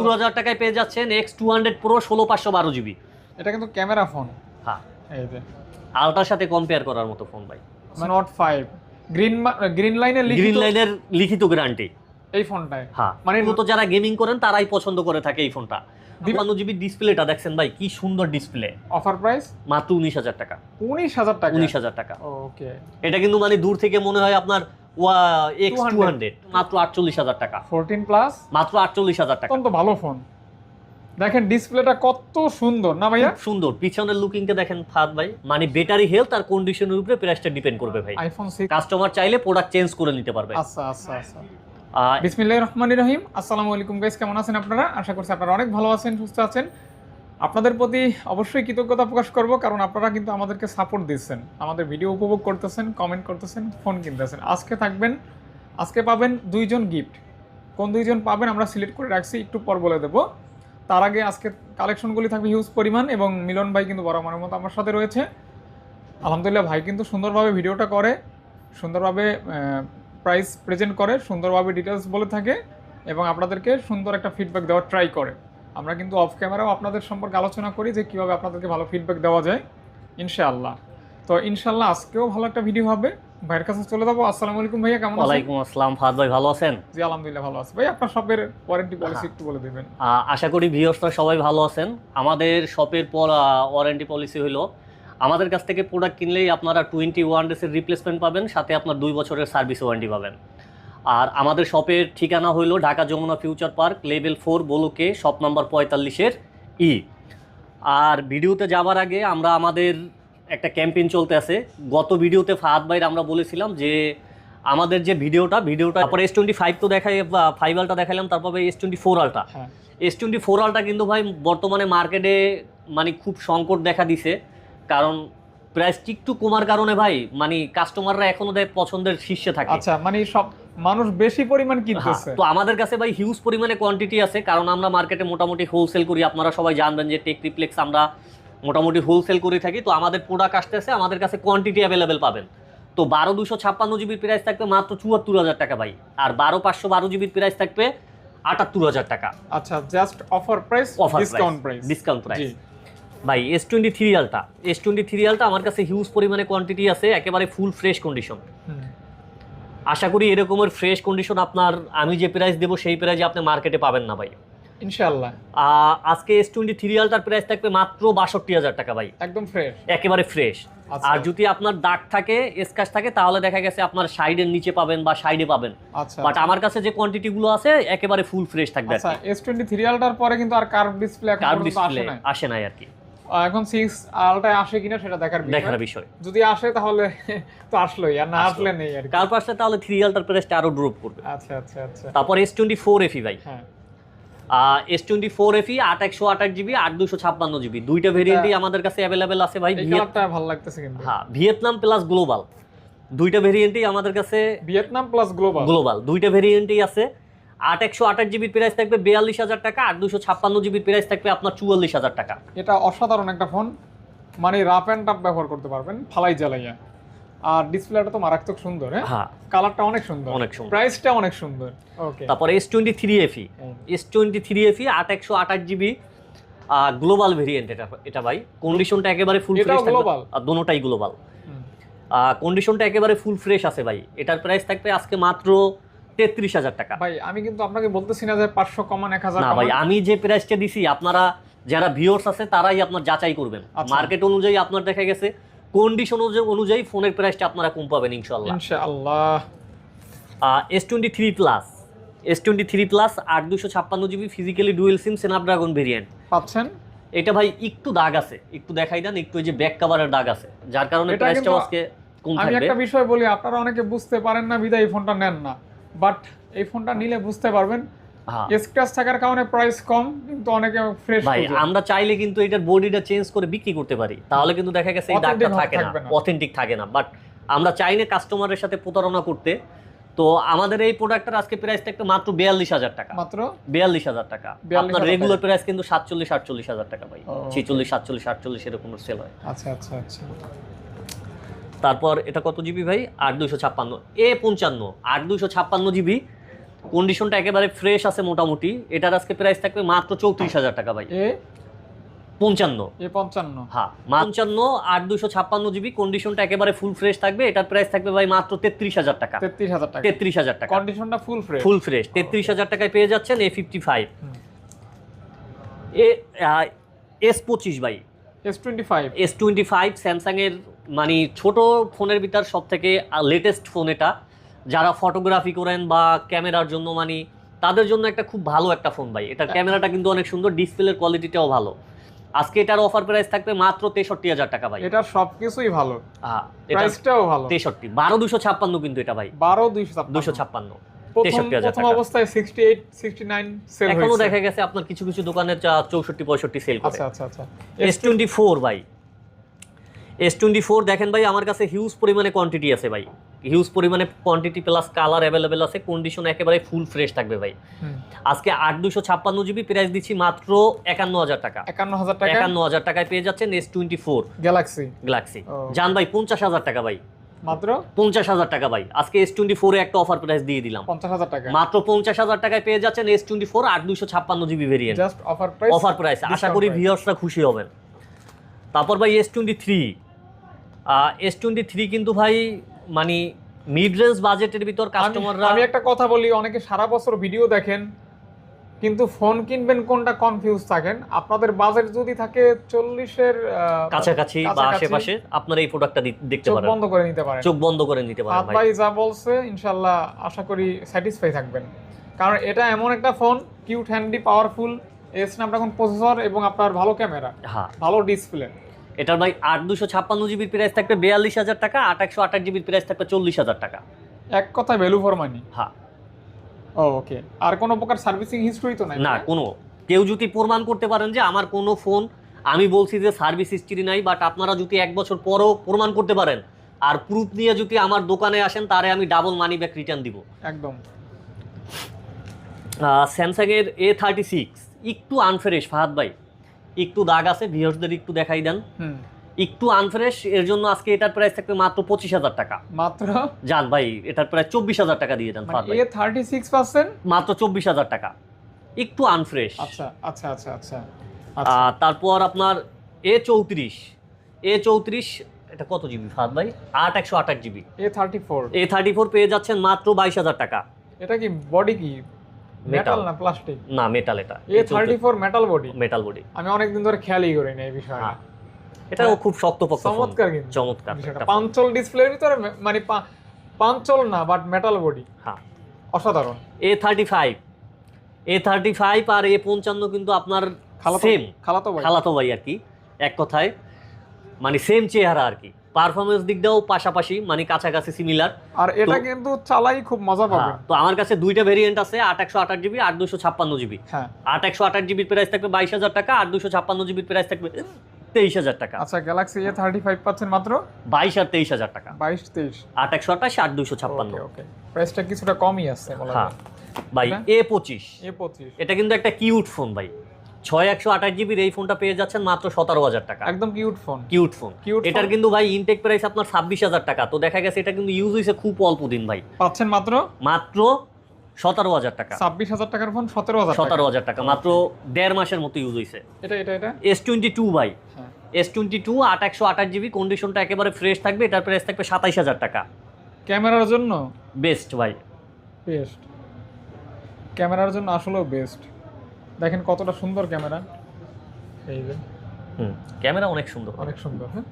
পনেরো হাজার টাকায় পেয়ে যাচ্ছেন এক্স টু হান্ড্রেড প্রো ষোলো পাঁচশো বারো জিবি। এটা কিন্তু ক্যামেরা ফোন। হ্যাঁ। আলটার সাথে কম্পেয়ার করার মতো ফোন ভাই। নট ফাইভ গ্রিন গ্রিন লাইনের গ্রিন লাইনের লিখিত গ্যারান্টি এই ফোনটায় হ্যাঁ। মানে মানে মূলত যারা গেমিং করেন তারাই পছন্দ করে থাকে এই ফোনটা বান্ন জিবি ডিসপ্লেটা দেখছেন ভাই কি সুন্দর ডিসপ্লে। Offer price? মাত্র উনিশ হাজার টাকা। উনিশ হাজার টাকা? উনিশ হাজার টাকা। ওকে। এটা কিন্তু মানে দূর থেকে মনে হয় আপনার এক্স টু হান্ড্রেড মাত্র আটচল্লিশ হাজার টাকা। Fourteen plus? মাত্র আটচল্লিশ হাজার টাকা। অত্যন্ত ভালো ফোন। দেখেন ডিসপ্লেটা কত সুন্দর না ভাইয়া? সুন্দর। পিছনের লুকিংটা দেখেন ফাদ ভাই। মানে ব্যাটারি হেলথ আর কন্ডিশনের উপরে প্রাইসটা ডিপেন্ড করবে ভাই। আইফোন কাস্টমার চাইলে প্রোডাক্ট চেঞ্জ করে নিতে পারবে। আচ্ছা আচ্ছা আচ্ছা। বিসমিল্লাহ রহমান রহিম। আসসালামু আলাইকুম গাইস কেমন আছেন আপনারা? আশা করছি আপনারা অনেক ভালো আছেন, সুস্থ আছেন। আপনাদের প্রতি অবশ্যই কৃতজ্ঞতা প্রকাশ করব, কারণ আপনারা কিন্তু আমাদেরকে সাপোর্ট দিচ্ছেন, আমাদের ভিডিও উপভোগ করতেছেন কমেন্ট করতেছেন ফোন কিনতেছেন। আজকে থাকবেন, আজকে পাবেন দুইজন গিফট কোন দুইজন পাবেন আমরা সিলেক্ট করে রাখছি, একটু পর বলে দেব। তার আগে আজকে কালেকশনগুলি থাকবে হিউজ পরিমাণ এবং মিলন ভাই কিন্তু বরাবরের মতো আমার সাথে রয়েছে। আলহামদুলিল্লাহ ভাই কিন্তু সুন্দরভাবে ভিডিওটা করে, সুন্দরভাবে প্রাইস প্রেজেন্ট করে সুন্দরভাবে ডিটেলস বলে থাকে এবং আপনাদেরকে সুন্দর একটা ফিডব্যাক দেওয়ার ট্রাই করে। আমরা কিন্তু অফ ক্যামেরাও আপনাদের সম্পর্কে আলোচনা করি যে কীভাবে আপনাদেরকে ভালো ফিডব্যাক দেওয়া যায় ইনশাআল্লাহ। তো ইনশাআল্লাহ আজকেও ভালো একটা ভিডিও হবে। ভাইয়ের কাছে চলে যাব। আসসালামু আলাইকুম ভাইয়া কেমন আলাইকুম আসসালাম। ফাদ ভাই ভালো আছেন? জি আলহামদুলিল্লাহ ভালো আছে। ভাই আপনার শপের ওয়ারেন্টি পলিসি। একটু বলে দেবেন। আশা করি ভিউয়ার্সরা সবাই ভালো আছেন। আমাদের শপের পর ওয়ারেন্টি পলিসি হলো আমাদের কাছ থেকে প্রোডাক্ট কিনলেই আপনারা টোয়েন্টি ওয়ান ডেসের রিপ্লেসমেন্ট পাবেন সাথে আপনার দুই বছরের সার্ভিস ওয়ারেন্টি পাবেন। আর আমাদের শপের ঠিকানা হলো Dhaka Jamuna future park level four বলুকে shop number পঁয়তাল্লিশের ই আর ভিডিওতে যাবার আগে আমরা আমাদের একটা ক্যাম্পেইন চলতে আছে। গত ভিডিওতে ফাহাদ ভাইয়ের আমরা বলেছিলাম যে আমাদের যে ভিডিওটা ভিডিওটা তারপরে এস টোয়েন্টি ফাইভ তো দেখাই ফাইভ আলটা দেখালাম তারপরে S twenty four ultra S twenty four ultra কিন্তু ভাই বর্তমানে মার্কেটে মানে খুব সংকট দেখা দিছে। কারণ প্রাইস একটু কমার কারণে ভাই মানে কাস্টমাররা এখনও দেয় পছন্দের শীর্ষে থাকে। আচ্ছা মানে সব মানুষ বেশি পরিমাণ হ্যাঁ, কিনতেছে। তো আমাদের কাছে ভাই হিউজ পরিমাণে কোয়ান্টিটি আছে কারণ আমরা মার্কেটে মোটামুটি হোলসেল করি আপনারা সবাই জানবেন যে টেক রিপ্লেক্স আমরা মোটামুটি হোলসেল করে থাকি তো আমাদের প্রোডাক্ট আসতেছে আমাদের কাছে কোয়ান্টিটি অ্যাভেলেবেল পাবেন। তো বারো দুশো ছাপ্পান্ন জিবির প্রাইস থাকবে মাত্র চুয়াত্তর হাজার টাকা ভাই আর বারো পাঁচশো বারো জিবির প্রাইস থাকবে আটাত্তর হাজার টাকা। আচ্ছা just offer price offer discount price discount price ভাই S twenty three ultra S twenty three ultra আমার কাছে হিউজ পরিমাণে কোয়ান্টিটি আছে একেবারে ফুল ফ্রেশ কন্ডিশন আশা করি এরকমের ফ্রেশ কন্ডিশন আপনার আমি যে প্রাইস দেবো সেই প্রাইসে আপনি মার্কেটে পাবেন না ভাই। ইনশাআল্লাহ। আজকে এস টোয়েন্টি থ্রি আলটার প্রাইস থাকবে মাত্র বাষট্টি হাজার টাকা ভাই। একদম ফ্রেশ একেবারে ফ্রেশ আচ্ছা। আর যদি আপনার দাগ থাকে স্কাচ থাকে তাহলে দেখা গেছে আপনার সাইডের নিচে পাবেন বা সাইডে পাবেন। আচ্ছা। বাট আমার কাছে যে কোয়ান্টিটি গুলো আছে একেবারে ফুল ফ্রেশ থাকবে আচ্ছা এস টোয়েন্টি থ্রি আলটার পরে কিন্তু আর কার্ভ ডিসপ্লে এখন কার ডিসপ্লে আসে নাই আর কি। এখন সিক্স আলটায় আসে কিনা সেটা দেখার দেখার বিষয়। যদি আসে তাহলে তো আসলোই আর না আসলে। নেই আর কার পাশে তাহলে থ্রি আলটার প্রাইসটা আরও ড্রপ করবে। আচ্ছা আচ্ছা আচ্ছা। তারপর এস টোয়েন্টি ফোর এফি ভাই। হ্যাঁ। এস টোয়েন্টি ফোর এফি আট একশো আঠাশ জিবি আট দুশো ছাপ্পান্ন জিবি দুইটা ভেরিয়েন্টই আমাদের কাছে অ্যাভেলেবেল আছে ভাই ভালো লাগতেছে কিন্তু। হ্যাঁ ভিয়েতনাম প্লাস গ্লোবাল দুইটা ভেরিয়েন্টই আমাদের কাছে ভিয়েতনাম প্লাস গ্লোবাল গ্লোবাল দুইটা ভেরিয়েন্টই আছে। আট একশো আঠাশ জিবির প্রাইস থাকবে বিয়াল্লিশ হাজার টাকা আট দুশো ছাপ্পান্ন জিবির প্রাইস থাকবে আপনার চুয়াল্লিশ হাজার টাকা। এটা অসাধারণ একটা ফোন মানে রাফ অ্যান্ড টাফ ব্যবহার করতে পারবেন ফালাই জ্বালাইয়া। আর ডিসপ্লেটা তো মারাত্মক সুন্দর হ্যাঁ? হ্যাঁ। কালারটা অনেক সুন্দর। অনেক সুন্দর। প্রাইসটা অনেক সুন্দর। ওকে তারপর S twenty three FE S twenty three FE আট একশো আঠাশ জিবি গ্লোবাল ভেরিয়েন্ট এটা এটা ভাই। কন্ডিশনটা একেবারে ফুল ফ্রেশ global? আর দোনোটাই গ্লোবাল কন্ডিশনটা একেবারে ফুল ফ্রেশ আছে ভাই। এটার প্রাইস থাকবে আজকে মাত্র তেত্রিশ হাজার টাকা। ভাই আমি কিন্তু আপনাকে বলতেছি না যে পাঁচশো কমান এক হাজার না ভাই আমি যে প্রাইসটা দিছি আপনারা যারা ভিউয়ার্স আছে তারাই আপনার যাচাই করবেন। আচ্ছা। মার্কেট অনুযায়ী আপনার দেখা গেছে কন্ডিশন অনুযায়ী ফোনের প্রাইসটা আপনারা কম পাবেন ইনশাল্লাহ ইনশাআল্লাহ। S twenty three plus S twenty three plus আট দুশো ছাপ্পান্ন GB physically dual SIM Snapdragon variant পাচ্ছেন? এটা ভাই একটু দাগ আছে। একটু দেখাই দেন একটু যে ব্যাক কাভারের দাগ আছে। যার কারণে কিন্তু আজকে কম আমি একটা বিষয় বলি আপনারা অনেকে বুঝতে পারেন না বিদায় ফোনটা নেন না। বাট এই ফোনটা নিলে বুঝতে পারবেন। হ্যাঁ। স্ক্র্যাচ থাকার কারণে প্রাইস কম কিন্তু অনেকে ফ্রেশ ভাই আমরা চাইলে কিন্তু এটার বডিটা চেঞ্জ করে বিক্রি করতে পারি। তাহলে কিন্তু দেখা গেছে এই দাগটা থাকে না। অথেন্টিক থাকে না। বাট আমরা কাস্টমারের সাথে প্রতারণা করতে। তো আমাদের এই প্রোডাক্টের আজকে মাত্র বিয়াল্লিশ হাজার টাকা। মাত্র? বিয়াল্লিশ হাজার টাকা। আপনার রেগুলার প্রাইস কিন্তু সাতচল্লিশ আটচল্লিশ হাজার টাকা ভাই। সাতচল্লিশ আটচল্লিশ এরকম সেল হয়। আচ্ছা আচ্ছা আচ্ছা। তারপর এটা কত জিবি ভাই? আট দুশো ছাপ্পান্ন। এ পঞ্চান্ন। আট দুশো ছাপ্পান্ন জিবি। কন্ডিশনটা একেবারে ফ্রেশ আছে মোটামুটি। এটার আজকে প্রাইস থাকবে মাত্র চৌত্রিশ হাজার টাকা ভাই। পঞ্চান্ন। এ পঞ্চান্ন। হ্যাঁ পঞ্চান্ন আট দুশো ছাপ্পান্ন জিবি। কন্ডিশনটা একেবারে ফুল ফ্রেশ থাকবে। এটার প্রাইস থাকবে ভাই মাত্র তেত্রিশ হাজার টাকা। তেত্রিশ হাজার টাকা। তেত্রিশ হাজার টাকা। কন্ডিশনটা ফুল ফ্রেশ ফুল ফ্রেশ তেত্রিশ হাজার টাকায় পেয়ে যাচ্ছেন A fifty five A S পঁচিশ ভাই। S twenty five S twenty five স্যামসাংয়ের মানে ছোট ফোনের ভিতর সব থেকে লেটেস্ট ফোন এটা। যারা ফটোগ্রাফি করেন বা ক্যামেরার জন্য মানে তাদের জন্য একটা খুব ভালো একটা ফোন ভাই। এটার ক্যামেরাটা কিন্তু অনেক সুন্দর ডিসপ্লের কোয়ালিটিটাও ভালো। আজকে এটার অফার প্রাইস থাকবে মাত্র তেষট্টি হাজার টাকা ভাই। এটার সবকিছুই ভালো। হ্যাঁ, প্রাইসটাও ভালো। তেষট্টি বারো দুশো ছাপ্পান্ন কিন্তু এটা ভাই। বারো দুশো ছাপ্পান্ন। প্রথম 63,000 প্রথম টাকা। অবস্থায় sixty eight sixty nine sale এখনও দেখা গেছে আপনার কিছু কিছু দোকানের চৌষট্টি পঁয়ষট্টি সেল করে। আচ্ছা আচ্ছা আচ্ছা। এস টোয়েন্টি ফোর ভাই। এস টোয়েন্টি ফোর দেখেন ভাই আমার কাছে হিউজ পরিমাণে কোয়ান্টিটি আছে ভাই। হিউজ পরিমাণে কোয়ান্টিটি প্লাস কালার অ্যাভেলেবেল আছে কন্ডিশন একেবারে ফুল ফ্রেশ থাকবে ভাই। আজকে আট দুশো ছাপ্পান্ন জিবি প্রাইস দিচ্ছি মাত্র একান্ন হাজার টাকা। একান্ন হাজার টাকা? একান্ন হাজার টাকায় পেয়ে যাচ্ছেন S twenty four Galaxy Galaxy জান ভাই পঞ্চাশ হাজার টাকা ভাই। মাত্র? পঞ্চাশ হাজার টাকা ভাই। আজকে এস টোয়েন্টি ফোরে একটা অফার প্রাইস দিয়ে দিলাম। পঞ্চাশ হাজার টাকা। মাত্র পঞ্চাশ হাজার টাকায় পেয়ে যাচ্ছেন এস টোয়েন্টি ফোর আট দুশো ছাপ্পান্ন GB variant offer price offer price আশা করি ভিউয়ার্সরা খুশি হবেন। তারপর ভাই S twenty three S twenty three কিন্তু ভাই মানে মিড রেঞ্জ বাজেটের ভিতর কাস্টমাররা আমি একটা কথা বলি অনেকে সারা বছর ভিডিও দেখেন কিন্তু ফোন কিনবেন কোনটা কনফিউজ থাকেন? আপনাদের বাজেট যদি থাকে চল্লিশের কাছাকাছি বা আশেপাশে আপনারা এই প্রোডাক্টটা দেখতে পারেন। বন্ধ করে নিতে পারেন। চোখ বন্ধ করে নিতে পারেন ভাই। যা বলছে ইনশাল্লাহ আশা করি স্যাটিসফাই থাকবেন। কারণ এটা এমন একটা ফোন কিউট হ্যান্ডি পাওয়ারফুল এ স্ন্যাপড্রাগন প্রসেসর এবং আপনার ভালো ক্যামেরা ভালো ডিসপ্লে এটার ভাই আট দুশো ছাপ্পান্ন জিবির প্রাইস থাকবে বিয়াল্লিশ হাজার টাকা আট একশো আঠাশ জিবির প্রাইস থাকবে চল্লিশ হাজার টাকা। এক কথা ভ্যালু ফর মানি হ্যাঁ। ওকে আর কোনো প্রকার সার্ভিসিং হিস্টরি তো নাই? না কোনো। কেউ যদি প্রমাণ করতে পারেন যে আমার কোনো ফোন আমি বলছি যে সার্ভিস হিস্ট্রি নাই বাট আপনারা যদি এক বছর পরও প্রমাণ করতে পারেন আর প্রুফ নিয়ে যদি আমার দোকানে আসেন তারে আমি ডাবল মানি ব্যাক রিটার্ন দিব। একদম। স্যামসাংয়ের এ থার্টি সিক্স একটু আনফ্রেশ ফাহাদ ভাই। একটু দাগ আছে ভিউয়ার্সদের একটু দেখাই দেন। একটু আনফ্রেশ এর জন্য আজকে এটার প্রাইস থাকবে মাত্র পঁচিশ হাজার টাকা। মাত্র? যান ভাই এটার প্রায় চব্বিশ হাজার টাকা দিয়ে দেন থার্টি সিক্স পার্সেন্ট মাত্র চব্বিশ হাজার টাকা। একটু আনফ্রেশ আচ্ছা আচ্ছা আচ্ছা আচ্ছা আচ্ছা। তারপর আপনার এ চৌত্রিশ। এ চৌত্রিশ এটা কত জিবি ফাদ ভাই? আট একশো আঠাশ GB A thirty four A thirty four পেয়ে যাচ্ছেন মাত্র বাইশ হাজার টাকা। এটা কি বডি কি? মেটাল না প্লাস্টিক না মেটাল এটা। A thirty four metal body metal body আমি অনেকদিন ধরে খেয়ালই করি না এই বিষয়টা হ্যাঁ। এটাও খুব শক্তপোক্ত। চমৎকার কিন্তু। চমৎকার। পাঞ্চল ডিসপ্লের ভিতরে মানে পাঞ্চল না বাট মেটাল বডি হ্যাঁ। অসাধারণ। A thirty five A thirty five R A পঞ্চান্ন কিন্তু আপনার খালাতো সেম খালাতো ভাই খালাতো ভাই আর কি। এক কথায়। মানে সেম চেহারা আর কি। পারফরমেন্স দিক দিয়েও পাশাপাশি মানে কাছাকাছি সিমিলার আর এটা কিন্তু চালাই খুব মজা পাবেন। তো আমার কাছে দুইটা ভেরিয়েন্ট আছে আট একশো আঠাশ জিবি আট দুশো ছাপ্পান্ন জিবি হ্যাঁ। আট একশো আঠাশ জিবির প্রাইস থাকবে বাইশ হাজার টাকা আর দুশো ছাপ্পান্ন জিবির প্রাইস থাকবে তেইশ হাজার টাকা। আচ্ছা গ্যালাক্সি এ থার্টি ফাইভ পাচ্ছেন মাত্র? বাইশ আর তেইশ হাজার টাকা। বাইশ তেইশ। আট একশো আঠাশ আট দুশো ছাপ্পান্ন। প্রাইসটা কিছুটা কমই আছে হ্যাঁ। ভাই এ পঁচিশ। এ পঁচিশ। এটা কিন্তু একটা কিউট ফোন ভাই। ছয় একশো আঠাশ জিবির এই ফোনটা পেয়ে যাচ্ছেন মাত্র সতেরো হাজার টাকা। একদম cute phone. Cute phone. Cute এটার কিন্তু ভাই ইনটেক প্রাইস আপনার ছাব্বিশ হাজার টাকা। তো দেখা গেছে এটা কিন্তু ইউজ হয়েছে খুব অল্প দিন ভাই। পাচ্ছেন মাত্র? মাত্র সতেরো হাজার টাকা। ছাব্বিশ হাজার টাকার ফোন সতেরো হাজার সতেরো হাজার টাকা। মাত্র দেড় মাসের মতো ইউজ হয়েছে। এটা এটা এটা? এস টোয়েন্টি টু ভাই। এস টোয়েন্টি টু আট একশো আঠাশ জিবি কন্ডিশনটা একেবারে ফ্রেশ থাকবে। এটার প্রাইস থাকবে সাতাইশ হাজার টাকা। ক্যামেরার জন্য? বেস্ট ভাই। বেস্ট ক্যামেরার জন্য আসলেও বেস্ট দেখেন কতটা সুন্দর ক্যামেরা। এই যে। হুম ক্যামেরা অনেক সুন্দর। অনেক সুন্দর হ্যাঁ।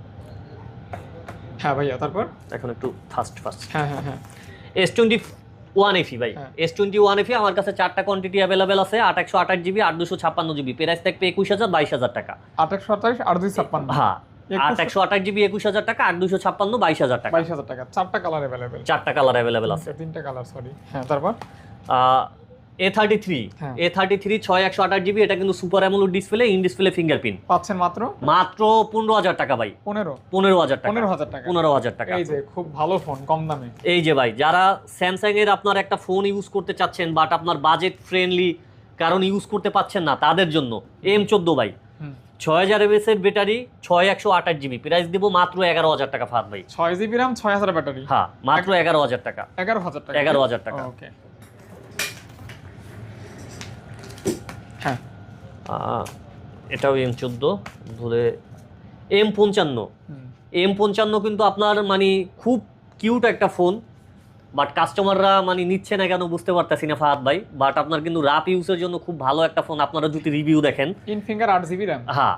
হ্যাঁ ভাইয়া তারপর? এখন একটু ফাস্ট ফাস্ট হ্যাঁ হ্যাঁ হ্যাঁ। এস টোয়েন্টি ওয়ান এফি ভাই। এস টোয়েন্টি ওয়ান এফি আমার কাছে চারটা কোয়ান্টিটি অ্যাভেলেবেল আছে আট একশো আঠাশ জিবি আট দুশো ছাপ্পান্ন জিবি প্রাইস থাকবে একুশ হাজার বাইশ হাজার টাকা। আঠাশ সাতাশ আর দুই ছাপ্পান্ন। হ্যাঁ আট একশো আঠাশ জিবি একুশ হাজার টাকা আট দুশো ছাপ্পান্ন বাইশ হাজার টাকা। বাইশ হাজার টাকা চারটা কালার অ্যাভেলেবেল চারটা কালার অ্যাভেলেবেল আছে। তিনটা কালার সরি হ্যাঁ তারপর? A thirty three. A thirty three ছয় একশো আঠাশ জিবি এটা কিন্তু super AMOLED display in display fingerprint পাচ্ছেন মাত্র? মাত্র পনেরো হাজার টাকা ভাই। পনেরো? পনেরো হাজার টাকা। পনেরো হাজার টাকা। পনেরো হাজার টাকা। এই যে খুব ভালো ফোন কম দামে। এই যে ভাই যারা স্যামসাং এর আপনার একটা ফোন ইউজ করতে চাচ্ছেন বাট আপনার বাজেট ফ্রেন্ডলি কারণ ইউজ করতে পাচ্ছেন না তাদের জন্য। এম চোদ্দ ভাই। ছয় হাজার এমএস এর ব্যাটারি ছয় একশো আঠাশ জিবি প্রাইস দিব মাত্র এগারো হাজার টাকা ফাত ভাই। ছয় জিবি র্যাম ছয় হাজার ব্যাটারি হ্যাঁ মাত্র এগারো হাজার টাকা। এগারো হাজার টাকা। এগারো হাজার টাকা। ওকে এটাও এম চোদ্দ ধরে এম পঞ্চান্ন। এম পঞ্চান্ন কিন্তু আপনার মানে খুব কিউট একটা ফোন বাট কাস্টমাররা মানে নিচ্ছে না কেন বুঝতে পারতেছি না ফাহাদ ভাই বাট আপনার কিন্তু রাপ ইউজের জন্য খুব ভালো একটা ফোন আপনারা যদি রিভিউ দেখেন। ইন ফিঙ্গার আট জিবি র্যাম হ্যাঁ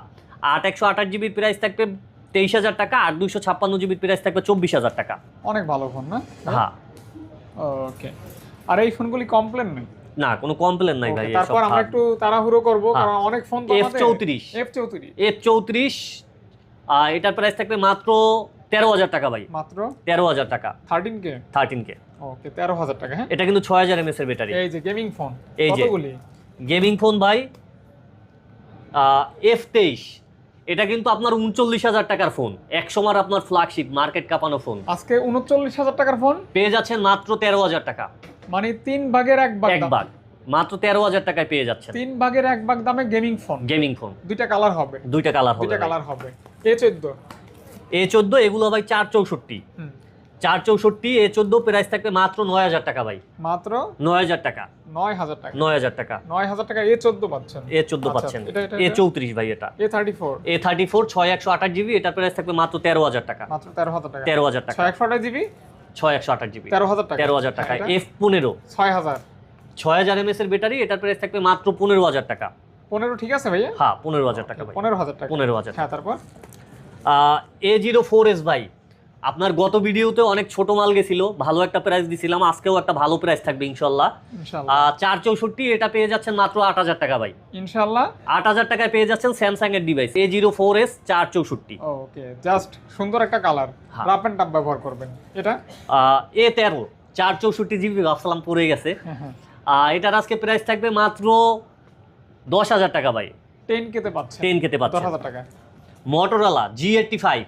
আট একশো আঠাশ জিবির প্রাইস থাকবে তেইশ হাজার টাকা আর দুইশো ছাপ্পান্ন জিবির প্রাইস থাকবে চব্বিশ হাজার টাকা। অনেক ভালো ফোন না? হ্যাঁ। ওকে আর এই ফোনগুলি কমপ্লেন নেই? না কোনো কমপ্লেন নাই ভাই তারপর আমরা একটু তাড়াহুড়ো করব হ্যাঁ। কারণ অনেক ফোন তো চৌত্রিশ। এফ চৌত্রিশ। এটার প্রাইস থাকবে মাত্র তেরো হাজার টাকা ভাই। মাত্র? তেরো হাজার টাকা। থার্টিন কে থার্টিন কে ওকে তেরো হাজার টাকা হ্যাঁ? এটা কিন্তু ছয় হাজার এমএস এর ব্যাটারি এই যে গেমিং ফোন এই যে। কতগুলি? গেমিং ফোন ভাই এফ তেইশ। এটা কিন্তু আপনার উনচল্লিশ হাজার টাকার ফোন এক সময় আপনার ফ্ল্যাগশিপ মার্কেট কাঁপানো ফোন আজকে উনচল্লিশ হাজার টাকার ফোন পেয়ে যাচ্ছেন মাত্র তেরো হাজার টাকা। মানে তিন ভাগের এক ভাগ এক ভাগ। মাত্র তেরো হাজার টাকায় পেয়ে যাচ্ছেন। তিন ভাগের এক ভাগ দামে গেমিং ফোন গেমিং ফোন দুইটা কালার হবে। দুইটা কালার হবে দুইটা কালার হবে। এ চোদ্দ। এ চোদ্দ এগুলো ভাই চার চৌষট্টি। চার চৌষট্টি এ চোদ্দ প্রাইস থাকবে মাত্র নয় হাজার টাকা ভাই। মাত্র? নয় হাজার টাকা। নয় হাজার টাকা। নয় হাজার টাকা। নয় হাজার টাকা এ চোদ্দ পাচ্ছেন। এ চোদ্দ আচ্ছা, পাচ্ছেন। এটা- এটা- এ চৌত্রিশ ভাই এটা। A thirty four A thirty four ছয় একশো আঠাশ জিবি এটার প্রাইস থাকবে মাত্র তেরো হাজার টাকা। মাত্র তেরো হাজার টাকা। তেরো হাজার টাকা। ছয় একশো আঠাশ জিবি ছয় একশো আঠাশ জিবি তেরো হাজার টাকা। তেরো হাজার টাকা। এফ পনেরো। ছয় হাজার। ছয় হাজার এমএস এর ব্যাটারি এটার প্রাইস থাকবে মাত্র পনেরো হাজার টাকা। পনেরো ঠিক আছে ভাইয়া? হ্যাঁ পনেরো হাজার টাকা পনেরো হাজার টাকা। পনেরো হাজার হ্যাঁ তারপর? এ জিরো ফোর এস ভাই আপনার গত ভিডিওতে অনেক ছোট মাল গেছিল ভালো একটা প্রাইস দিছিলাম আজকেও একটা ভালো প্রাইস থাকবে ইনশাল্লাহ। চার চৌষট্টি এটা পেয়ে যাচ্ছেন মাত্র আট হাজার টাকা ভাই। ইনশাল্লাহ। আট হাজার টাকায় পেয়ে যাচ্ছেন স্যামসাং এর device A zero four S চার চৌষট্টি। ওকে জাস্ট সুন্দর একটা কালার। রাফ এন্ড টাপ ব্যবহার করবেন। এটা? এ তেরো চার চৌষট্টি জিবি ভাবসালাম পড়ে গেছে। হ্যাঁ হ্যাঁ। এটার আজকে প্রাইস থাকবে মাত্র দশ হাজার টাকা ভাই। টেন কেতে পাচ্ছে টেন খেতে দশ পাচ্ছেন হাজার টাকা। মোটরোলা জি এইটটি ফাইভ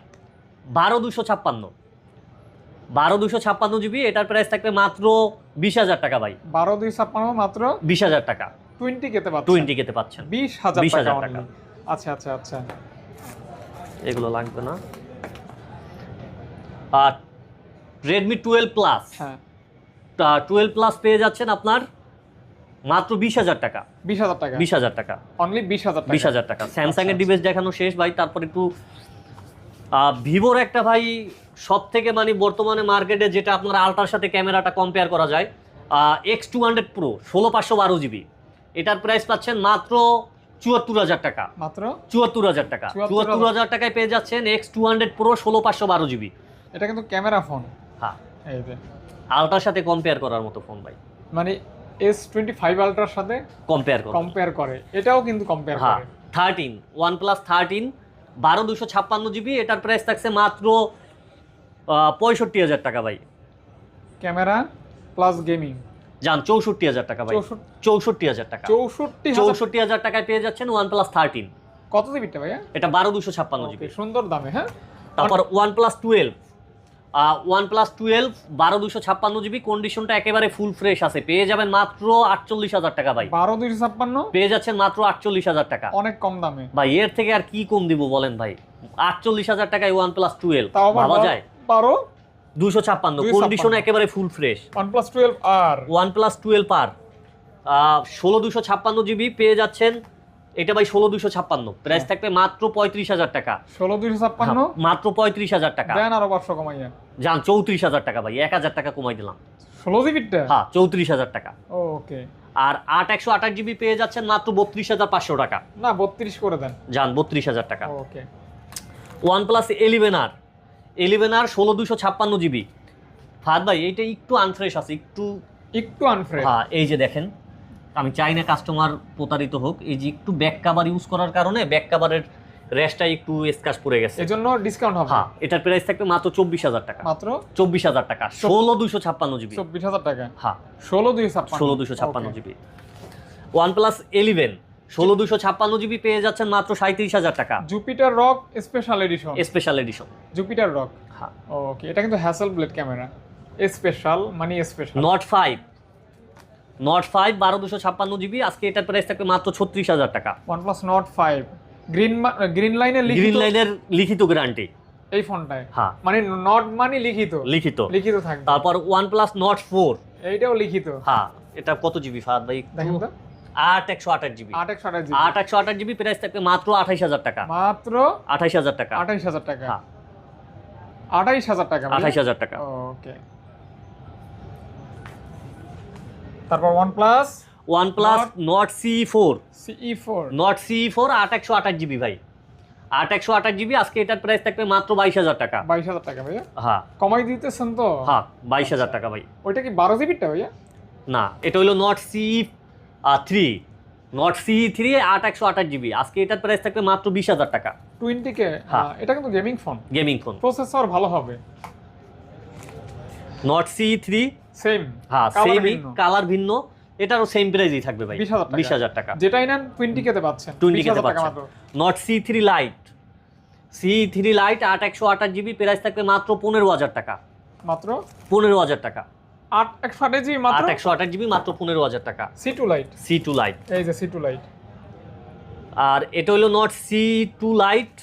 বারো দুশো ছাপ্পান্ন। বারো দুশো ছাপ্পান্ন জিবি এটার প্রাইস থাকবে মাত্র বিশ হাজার টাকা ভাই। বারো দুই ছাপ্পান্ন মাত্র বিশ হাজার টাকা। টোয়েন্টি কেতে পাচ্ছে টোয়েন্টি খেতে পাচ্ছেন। বিশ হাজার 20,000 টাকা। টাকা। আচ্ছা আচ্ছা আচ্ছা। এগুলো লাগবে না। আর রেডমি টুয়েলভ প্লাস হ্যাঁ। টুয়েলভ প্লাস পেয়ে যাচ্ছেন আপনার মাত্র বিশ হাজার টাকা। বিশ হাজার টাকা। বিশ হাজার টাকা। অনলি বিশ হাজার বিশ হাজার টাকা। স্যামসাং এর আচ্ছা। ডিভাইস দেখানো শেষ ভাই তারপর একটু ভিভোর একটা ভাই সব থেকে মানে বর্তমানে মার্কেটে যেটা আপনার আলট্রার সাথে ক্যামেরাটা কম্পেয়ার করা যায় এক্স টু হান্ড্রেড প্রো ষোলো পাঁচশো বারো জিবি এটার প্রাইস পাচ্ছেন মাত্র চুয়াত্তর হাজার টাকা। মাত্র? চুয়াত্তর হাজার টাকা। চুয়াত্তর হাজার। টাকায় পেয়ে যাচ্ছেন এক্স টু হান্ড্রেড প্রো ষোলো পাঁচশো বারো জিবি এটা কিন্তু ক্যামেরা ফোন হ্যাঁ। আলট্রার সাথে কম্পেয়ার করার মতো ফোন ভাই। মানে এস টোয়েন্টি ফাইভ আলট্রার সাথে কম্পেয়ার করো। কম্পেয়ার করে। এটাও কিন্তু কম্পেয়ার হ্যাঁ করে। থার্টিন ওয়ান প্লাস থার্টিন বারো দুশো ছাপ্পান্ন জিবি এটার প্রাইস থাকছে মাত্র পঁয়ষট্টি হাজার টাকা ভাই। ক্যামেরা প্লাস গেমিং যান চৌষট্টি হাজার টাকা ভাই। চৌষট্টি হাজার টাকা। চৌষট্টি চৌষট্টি হাজার টাকায় পেয়ে যাচ্ছেন ওয়ান প্লাস থার্টিন কত জিবিটা ভাইয়া? এটা বারো দুশো ছাপ্পান্ন জিবি। সুন্দর দামে হ্যাঁ? তারপর OnePlus twelve OnePlus twelve বারো দুশো ছাপ্পান্ন জিবি কন্ডিশনটা একেবারে ফুল ফ্রেশ আছে। পেয়ে যাবেন মাত্র আটচল্লিশ হাজার টাকা ভাই। বারো দুইশো ছাপ্পান্ন? পেয়ে যাচ্ছেন মাত্র আটচল্লিশ হাজার টাকা। অনেক কম দামে। ভাই এর থেকে আর কি কম দিব বলেন ভাই? আটচল্লিশ হাজার টাকায় ওয়ান প্লাস টুয়েলভ ভাবা যায়? বারো? দুশো ছাপ্পান্ন। কন্ডিশন একেবারে full fresh OnePlus twelve R? OnePlus twelve R ষোলো দুশো ছাপ্পান্ন জিবি পেয়ে যাচ্ছেন এটা ভাই ষোলো দুশো ছাপ্পান্ন। প্রাইস থাকবে মাত্র পঁয়ত্রিশ হাজার টাকা। ষোলো দুইশো ছাপ্পান্ন? হ্যাঁ, মাত্র পঁয়ত্রিশ হাজার টাকা। দেন আরও পাঁচশো কমাইয়া যান চৌত্রিশ হাজার টাকা ভাই এক হাজার টাকা কমাই দিলাম। ষোলো জিবিটা হ্যাঁ চৌত্রিশ হাজার টাকা। ওকে। আর আট একশো আঠাশ জিবি পেয়ে যাচ্ছেন মাত্র বত্রিশ হাজার পাঁচশো টাকা। না বত্রিশ করে দেন। যান বত্রিশ হাজার টাকা। Okay. OnePlus eleven R eleven R ষোলো দুশো ছাপ্পান্ন জিবি। ফাদ ভাই এইটা একটু আনফ্রেশ আছে একটু একটু আনফ্রেশ হ্যাঁ এই যে দেখেন। আমি চাই না কাস্টমার প্রতারিত হোক এই যে একটু ব্যাক কাভার ইউজ করার কারণে ব্যাক কাভারের র্যাশটা একটু স্কাচ পড়ে গেছে। এই জন্য ডিসকাউন্ট হবে। হ্যাঁ এটার প্রাইস থাকবে মাত্র চব্বিশ হাজার টাকা। মাত্র? চব্বিশ হাজার টাকা ষোলো দুশো ছাপ্পান্ন জিবি। চব্বিশ হাজার টাকা? হ্যাঁ। ষোলো ছাপ্পান্ন। ষোলো দুশো ছাপ্পান্ন. জিবি। ওয়ান প্লাস এলিভেন ষোলো দুশো ছাপ্পান্ন জিবি পেয়ে যাচ্ছেন মাত্র সাঁত্রিশ হাজার টাকা। Jupiter rock special edition special edition Jupiter rock হ্যাঁ। ওকে এটা কিন্তু হ্যাসেল ব্লেড ক্যামেরা স্পেশাল মানে special Nord five Nord five বারো দুশো ছাপ্পান্ন জিবি আজকে এটার প্রাইস থাকবে মাত্র ছত্রিশ হাজার টাকা। OnePlus Nord five green green লাইনে গ্রিন লাইনের লিখিত গ্যারান্টি এই ফোনটায়? হ্যাঁ। মানে নট মানে লিখিত? লিখিত। লিখিত থাকবে। তারপর ওয়ান প্লাস নট ফোর এইটাও লিখিত? হ্যাঁ এটা কত জিবি ফাহাদ ভাই? দেখেন তো। আট একশো আঠাশ জিবি আট একশো আঠাশ জিবি আট একশো আঠাশ জিবি প্রাইস থাকবে মাত্র আঠাইশ হাজার টাকা। মাত্র আঠাইশ হাজার টাকা। আঠাইশ হাজার টাকা। হ্যাঁ। আঠাইশ হাজার টাকা আঠাইশ হাজার টাকা। ওকে তারপর সিই ফোর নট সি ফোর আট একশো আঠাশ জিবি ভাই। আট একশো আঠাশ জিবি আজকে এটার প্রাইস থাকবে মাত্র বাইশ হাজার টাকা। বাইশ হাজার টাকা ভাইয়া? হ্যাঁ। কমাই দিতেছেন তো? হ্যাঁ বাইশ হাজার টাকা ভাই। ওইটা কি বারো জিবিটা ভাইয়া? না এটা হলো Nord C three Nord C three আট একশো আঠাশ জিবি। আজকে এটার প্রাইস থাকবে মাত্র বিশ হাজার টাকা। টোয়েন্টি কে হ্যাঁ। এটা কিন্তু gaming phone gaming phone processor ভালো হবে। নট সি থ্রি সেম হ্যাঁ সেমই কালার ভিন্ন। এটারও সেম প্রাইসই থাকবে ভাই 20,000 টাকা। বিশ হাজার টাকা। যেটাই নেন টোয়েন্টি কেতে পাচ্ছেন। 20 কে তে 20,000 টাকা পাচ্ছেন। Nord C three lite C three lite আট একশো আঠাশ জিবি প্রাইস থাকবে মাত্র পনেরো হাজার টাকা। মাত্র? পনেরো হাজার টাকা। আট একশো আঠাশ জিবি মাত্র? একশো আঠাশ জিবি মাত্র পনেরো হাজার টাকা। C two lite C two lite এই যে সি টু লাইট আর এটা হলো নট সি টু লাইট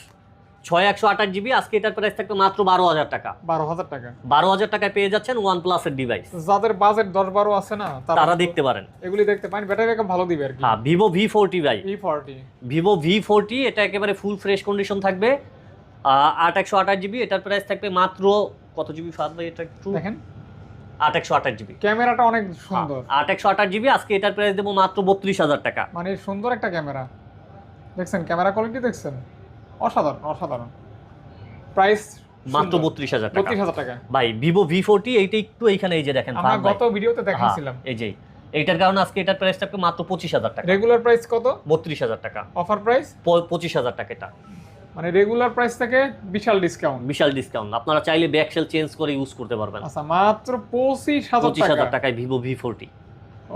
ছয় একশো আঠাশ জিবি আজকে এটার প্রাইস থাকবে মাত্র বারো হাজার টাকা। বারো হাজার টাকা। বারো হাজার টাকায় পেয়ে যাচ্ছেন ওয়ান প্লাসের ডিভাইস যাদের বাজেট দশ বারো আছে না তারা দেখতে পারেন। এগুলি দেখতে পারেন। ব্যাটারি ব্যাকআপ ভালো দিবে আর হ্যাঁ ভিভো ভি ফোরটি ভাই। E forty Vivo V forty এটা একেবারে ফুল ফ্রেশ কন্ডিশন থাকবে। আট একশো আঠাশ জিবি এটার প্রাইস থাকবে মাত্র কত জিবি ফাদ ভাই এটা একটু দেখেন। আট একশো আঠাশ জিবি। ক্যামেরাটা অনেক সুন্দর। আট একশো আঠাশ জিবি আজকে এটার প্রাইস দেবো মাত্র বত্রিশ হাজার টাকা। মানে সুন্দর একটা ক্যামেরা। দেখছেন ক্যামেরা কোয়ালিটি দেখছেন? অসাধারণ অসাধারণ। প্রাইস মাত্র বত্রিশ হাজার টাকা। বত্রিশ হাজার টাকা। ভাই ভিভো ভি ফোরটি এইটা একটু এইখানে এই যে দেখেন আমরা গত ভিডিওতে দেখাইছিলাম হ্যাঁ, এই যে। এইটার কারণে আজকে এটার প্রাইস থাকবে মাত্র পঁচিশ হাজার টাকা। রেগুলার প্রাইস কত? বত্রিশ হাজার টাকা। অফার প্রাইস পঁচিশ হাজার টাকা এটা। মানে রেগুলার প্রাইস থেকে বিশাল ডিসকাউন্ট বিশাল ডিসকাউন্ট আপনারা চাইলে ব্যাকসেল চেঞ্জ করে ইউজ করতে পারবেন। আচ্ছা মাত্র পঁচিশ হাজার পঁচিশ হাজার টাকায় ভিভো ভি ফোরটি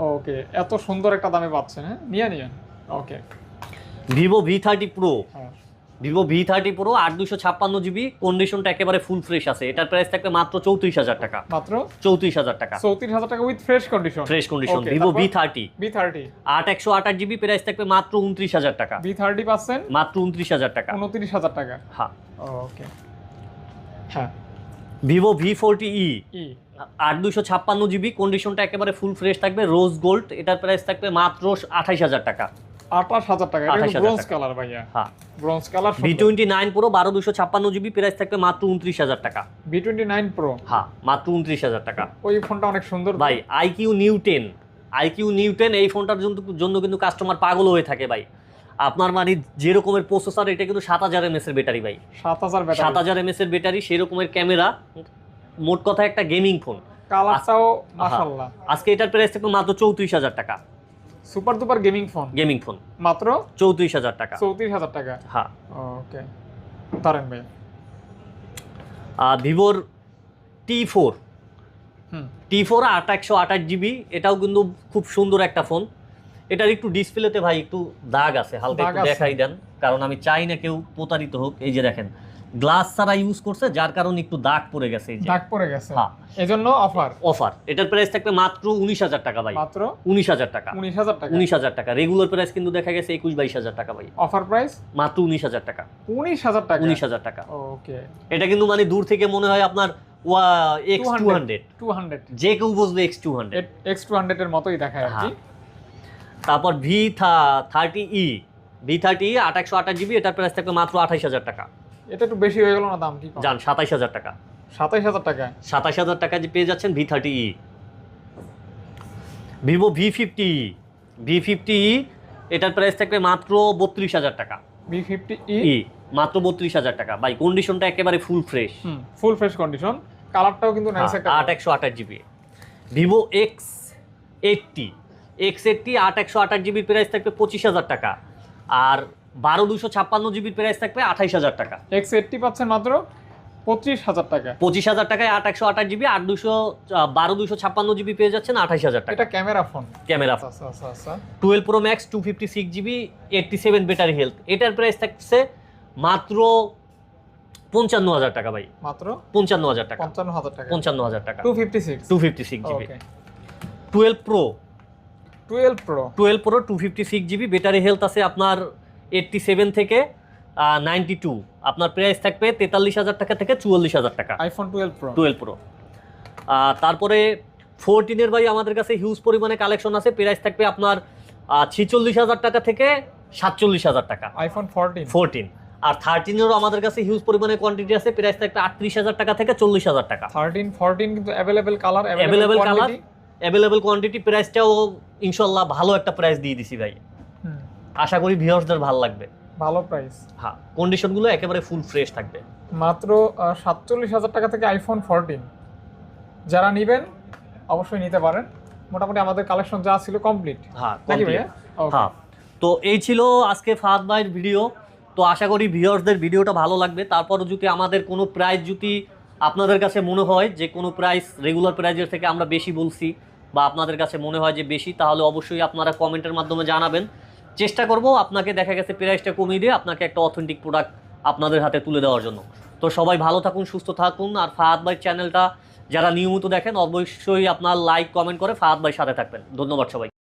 ওকে এত সুন্দর একটা দামে পাচ্ছেন হ্যাঁ? নিয়ে নিয়ে okay Vivo V thirty pro Vivo V thirty pro আট দুশো ছাপ্পান্ন জিবি কন্ডিশনটা একেবারে ফুল ফ্রেশ আছে। এটার প্রাইস থাকবে মাত্র চৌত্রিশ হাজার টাকা। মাত্র? চৌত্রিশ হাজার টাকা। চৌত্রিশ হাজার টাকা with fresh condition fresh condition Vivo? V thirty B thirty আট একশো আঠাশ জিবি প্রাইস থাকবে মাত্র উনত্রিশ হাজার টাকা। ভি থার্টি পাচ্ছেন? মাত্র উনত্রিশ হাজার টাকা। উনত্রিশ হাজার টাকা। হ্যাঁ। ওকে হ্যাঁ। ভিভো ভি ফোরটি ই আট দুশো ছাপ্পান্ন জিবি কন্ডিশনটা একেবারে ফুল ফ্রেশ থাকবে। রোজ গোল্ড এটার প্রাইস থাকবে মাত্র আঠাইশ হাজার টাকা। আঠাশ হাজার টাকা। এটা ব্রোঞ্জ কালার ভাইয়া। হ্যাঁ। ব্রোঞ্জ কালার জিবি প্রাইস থাকবে মাত্র টাকা। হ্যাঁ মাত্র টাকা। ওই ফোনটা অনেক সুন্দর। ভাই এই ফোনটার জন্য কিন্তু কাস্টমার পাগল হয়ে থাকে ভাই। আপনার মানে যে রকমের প্রসেসর এটা কিন্তু সাত হাজার এমএস এর ব্যাটারি ভাই। সাত হাজার সাত হাজার এমএস এর ব্যাটারি সেই রকমের ক্যামেরা মোট কথা একটা গেমিং ফোন কালারটাও মাশাআল্লাহ। আজকে এটার প্রাইস থাকবে মাত্র চৌত্রিশ হাজার টাকা। Super duper gaming phone? Gaming phone. মাত্র? চৌত্রিশ হাজার টাকা। চৌত্রিশ হাজার টাকা? হ্যাঁ ওকে। তারেন ভাই। ভিভোর টি ফোর। হুম। টি ফোর আট একশো আঠাশ জিবি। এটাও কিন্তু খুব সুন্দর একটা ফোন। এটার একটু ডিসপ্লেতে ভাই একটু দাগ আছে হালকা একটু দেখাই দেন। কারণ আমি চাই না কেউ প্রতারিত হোক। এই যে দেখেন গ্লাস ছাড়া ইউজ করছে যার কারণে একটু দাগ পড়ে গেছে এই যে। দাগ পড়ে গেছে। হ্যাঁ। এজন্য অফার অফার এটার প্রাইস থাকবে মাত্র উনিশ হাজার টাকা ভাই। মাত্র উনিশ হাজার টাকা। উনিশ হাজার টাকা। উনিশ হাজার টাকা। রেগুলার প্রাইস কিন্তু দেখা গেছে একুশ বাইশ হাজার টাকা ভাই। অফার প্রাইস মাত্র উনিশ হাজার টাকা। উনিশ হাজার টাকা? উনিশ হাজার টাকা। ওকে এটা কিন্তু মানে দূর থেকে মনে হয় আপনার X two 200 hundred two hundred যে কেউ বুঝবে X two hundred X two hundred এর মতোই দেখায় আর কি। হ্যাঁ। তারপর V thirty E V thirty একশো আঠাশ জিবি এটার প্রাইস থাকবে মাত্র আঠাইশ হাজার টাকা। এটা একটু বেশি হয়ে গেল না দাম? কি যান সাতাইশ হাজার টাকা। সাতাইশ হাজার টাকা সাতাইশ হাজার টাকা যে পেয়ে যাচ্ছেন V thirty E. Vivo V fifty V fifty E এটার প্রাইস থাকবে মাত্র বত্রিশ হাজার টাকা। V fifty E? মাত্র বত্রিশ হাজার টাকা। ভাই কন্ডিশনটা একেবারে full fresh full fresh condition কালারটাও কিন্তু একটা আট একশো আঠাশ GB. Vivo X eighty X eighty আট একশো আঠাশ জিবির প্রাইস থাকবে পঁচিশ হাজার টাকা। আর বারো দুশো ছাপ্পান্ন জিবির প্রাইস থাকবে আঠাইশ হাজার টাকা। এক্স এইটটি পাচ্ছেন মাত্র পঁচিশ হাজার টাকা। পঁচিশ হাজার টাকায় আট একশো আঠাশ জিবি আট দুশো বারো দুশো ছাপ্পান্ন জিবি পেয়ে যাচ্ছেন আঠাইশ হাজার টাকা। এটা ক্যামেরা ফোন। ক্যামেরা আচ্ছা twelve pro max two fifty six GB eighty seven battery health এটার প্রাইস থাকছে মাত্র পঞ্চান্ন হাজার টাকা ভাই। মাত্র পঞ্চান্ন হাজার টাকা। পঞ্চান্ন হাজার টাকা। পঞ্চান্ন হাজার টাকা। Two fifty six two fifty six GB. Twelve pro twelve pro twelve pro two fifty six GB battery health আছে আপনার এইটটি সেভেন থেকে নাইনটি টু আপনার প্রাইস থাকবে তেতাল্লিশ হাজার টাকা থেকে চুয়াল্লিশ হাজার টাকা। IPhone twelve pro twelve pro তারপরে ফোরটিনের ভাই আমাদের কাছে হিউজ পরিমাণে কালেকশন আছে। প্রাইস থাকবে আপনার ছিচল্লিশ হাজার টাকা থেকে সাতচল্লিশ হাজার টাকা। আইফোন ফোরটিন ফোরটিন আর থার্টিনেরও আমাদের কাছে হিউজ পরিমাণে কোয়ান্টিটি আছে। প্রাইস থাকবে আটত্রিশ হাজার টাকা থেকে চল্লিশ হাজার টাকা। থার্টিন ফোরটিন কিন্তু available colour available colour available quantity প্রাইসটাও ইনশাল্লাহ ভালো একটা প্রাইস দিয়ে দিছি ভাই। আশা করি ভিউয়ার্সদের ভালো লাগবে। ভালো প্রাইস হ্যাঁ কন্ডিশনগুলো একেবারে ফুল ফ্রেশ থাকবে। মাত্র সাতচল্লিশ হাজার টাকা থেকে আইফোন ফোরটিন যারা নেবেন অবশ্যই নিতে পারেন। মোটামুটি আমাদের কালেকশন যা ছিল কমপ্লিট হ্যাঁ হ্যাঁ। তো এই ছিল আজকে ফাহাদ ভাইয়ের ভিডিও তো আশা করি ভিউয়ার্সদের ভিডিওটা ভালো লাগবে। তারপরও যদি আমাদের কোনো প্রাইস যদি আপনাদের কাছে মনে হয় যে কোনো প্রাইস রেগুলার প্রাইজের থেকে আমরা বেশি বলছি বা আপনাদের কাছে মনে হয় যে বেশি তাহলে অবশ্যই আপনারা কমেন্টের মাধ্যমে জানাবেন। চেষ্টা করব আপনাকে দেখা গেছে প্রাইসটা কমিয়ে দিয়ে আপনাকে একটা অথেন্টিক প্রোডাক্ট আপনাদের হাতে তুলে দেওয়ার জন্য। তো সবাই ভালো থাকুন, সুস্থ থাকুন, আর ফাহাদ ভাই চ্যানেলটা যারা নিয়মিত দেখেন, অবশ্যই আপনার লাইক কমেন্ট করে ফাহাদ ভাই সাথে থাকবেন। ধন্যবাদ সবাই